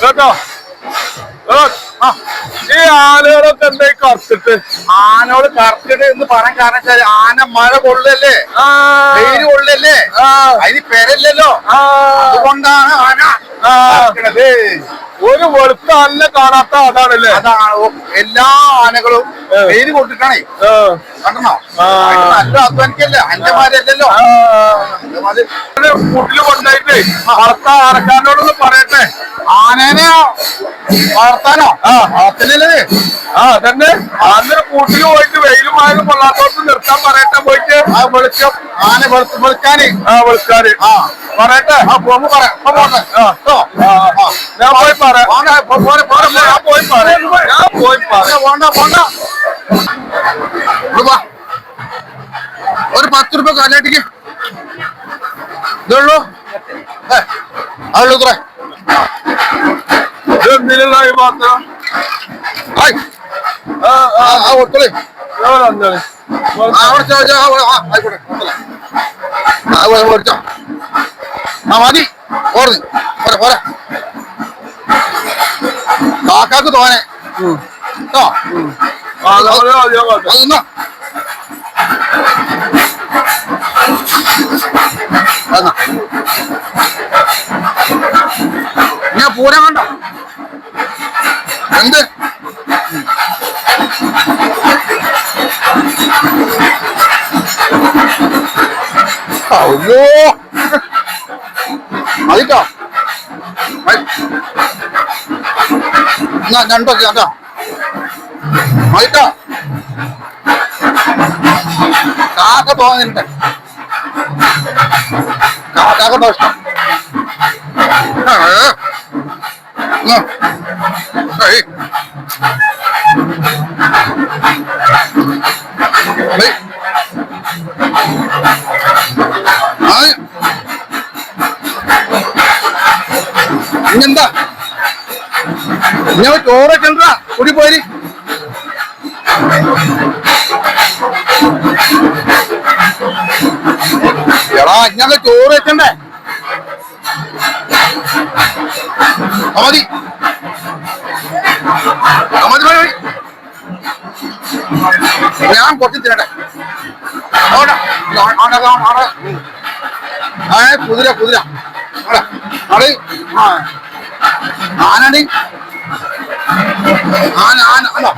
കേട്ടോ? ഈ ആനകളൊക്കെ എന്തായി കറുത്തിട്ട്? ആനോട് കറുത്തിട്ട് എന്ന് പറയാൻ കാരണം വെച്ചാൽ ആന മഴ കൊള്ളല്ലേ ആ. വെയിൽ കൊള്ളല്ലേ അതിന് പെരല്ലല്ലോ. അതുകൊണ്ടാണ് ആന. ഒരു വെളുത്ത അല്ല കാണാത്ത അതാണല്ലേ? അതാണ് എല്ലാ ആനകളും പേര് കൊണ്ടിട്ടാണേ കണ്ടോ നല്ല അധ്വാനിക്കല്ലേ ഇത് കൂട്ടിൽ കൊണ്ടായിട്ടേ അറത്ത അറക്കാനോടൊന്ന് പറയട്ടെ. ആനേനെ വളർത്താനോ. വളർത്തലല്ലേ? ആ തന്നെ അന്നേരം കൂട്ടിൽ പോയിട്ട് വെയിലും മഴയും കൊള്ളാത്തോട്ട് നിർത്താൻ പറയട്ടെ പോയിട്ട്. ആ വെളിച്ചം ആന വെളുത്ത് വെളുക്കാന്. ആ വെളുക്കാന്. ആ. പറയട്ടെ? ആ പോകുമ്പോ പറയാം. ഞാൻ പോയി പറയാം പോയി പറയാം ഞാൻ പോയി പറയാം പോണ്ട, പോണ്ട. ഇങ്ങ് വാ. ഒരു പത്ത് രൂപ കാലാട്ടിക്ക് ഇതുള്ളൂ അതുള്ളൂ ഇത്രേ. ഇതെന്തിനുള്ള ഈ മാത്രം. ആ അവിടെ ആയിക്കോട്ടെ കൊടുത്തോളാം. ആ മതി. ഓർന്ന് പോരെ പോരെ. കാക്കാക്ക് തോനെ. കേട്ടോ? അതൊന്നാ ഞാൻ പൂരം കണ്ടോ? എന്ത്? അയ്യോ. എന്നാ രണ്ടോ കേട്ടോ അതിട്ടോ കാക്ക തോന്നിട്ട് കാക്ക ദോഷം ഇഞ്ഞെന്താ ഇങ്ങനെ ചോറൊക്കെ ഉണ്ടാ കുടി പോരി. എടാ ഇങ്ങനെ ചോറ് വെക്കണ്ടേ? മതി. മതി മതി ഞാൻ കുറച്ച് ആ കുതിര കുതിര. അവിടെ. അവിടെ ആ ആനടി ആന ആന അല്ല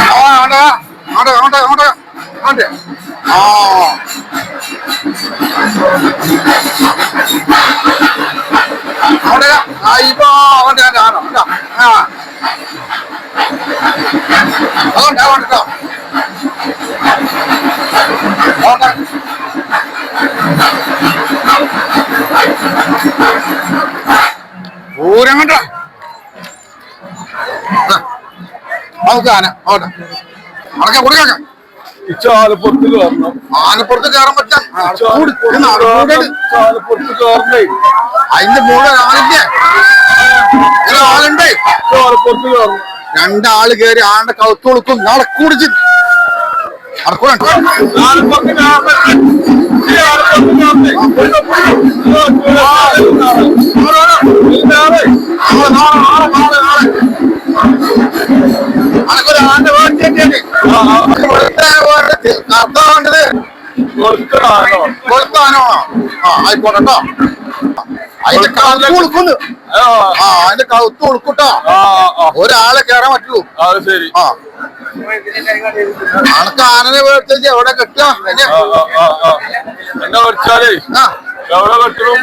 ആ അവിടെ അവിടെ അവിടെ അവിടെ അവിടെ ആ അവിടെ ആ ഇപ്പൊ അവിടെ അവിടെ ആണോ ഇതാ. ആ അതുകൊണ്ട് അതുകൊണ്ട് കേട്ടോ അതുകൊണ്ട് പൂരം കണ്ട നമുക്ക് ആന ഓട്ടെ അടക്ക കൊടുക്കാം കയറണം. ആനപ്പുറത്ത് കയറാൻ പറ്റാം. ചാലപ്പുറത്ത് കയറണേ. അതിന്റെ മുകളിൽ ആളില്ലേ? ആളുണ്ടേ. കയറണം. രണ്ടാൾ കയറി ആളുടെ കൗത്ത് കൊടുക്കും. നാളെ കുടിച്ച് അടക്കൂടെ ആന്റെ വേണ്ടിയാണ് കർത്താ വേണ്ടത് കൊടുക്കണോ കൊടുത്താനോ ആ ആയിക്കോട്ടെ കേട്ടോ അതിന്റെ കൗത്ത് കൊടുക്കുന്നു ആ അതിന്റെ കൗത്ത് കൊടുക്കൂട്ടോ ഒരാളെ കേറാൻ പറ്റുള്ളൂ ശരി ആ. അനക്ക് ആനനെ വേർത്തേക്ക് എവിടെ കെട്ടുക എന്നെ പഠിച്ചാലേ ആ എവിടെ കെട്ടണം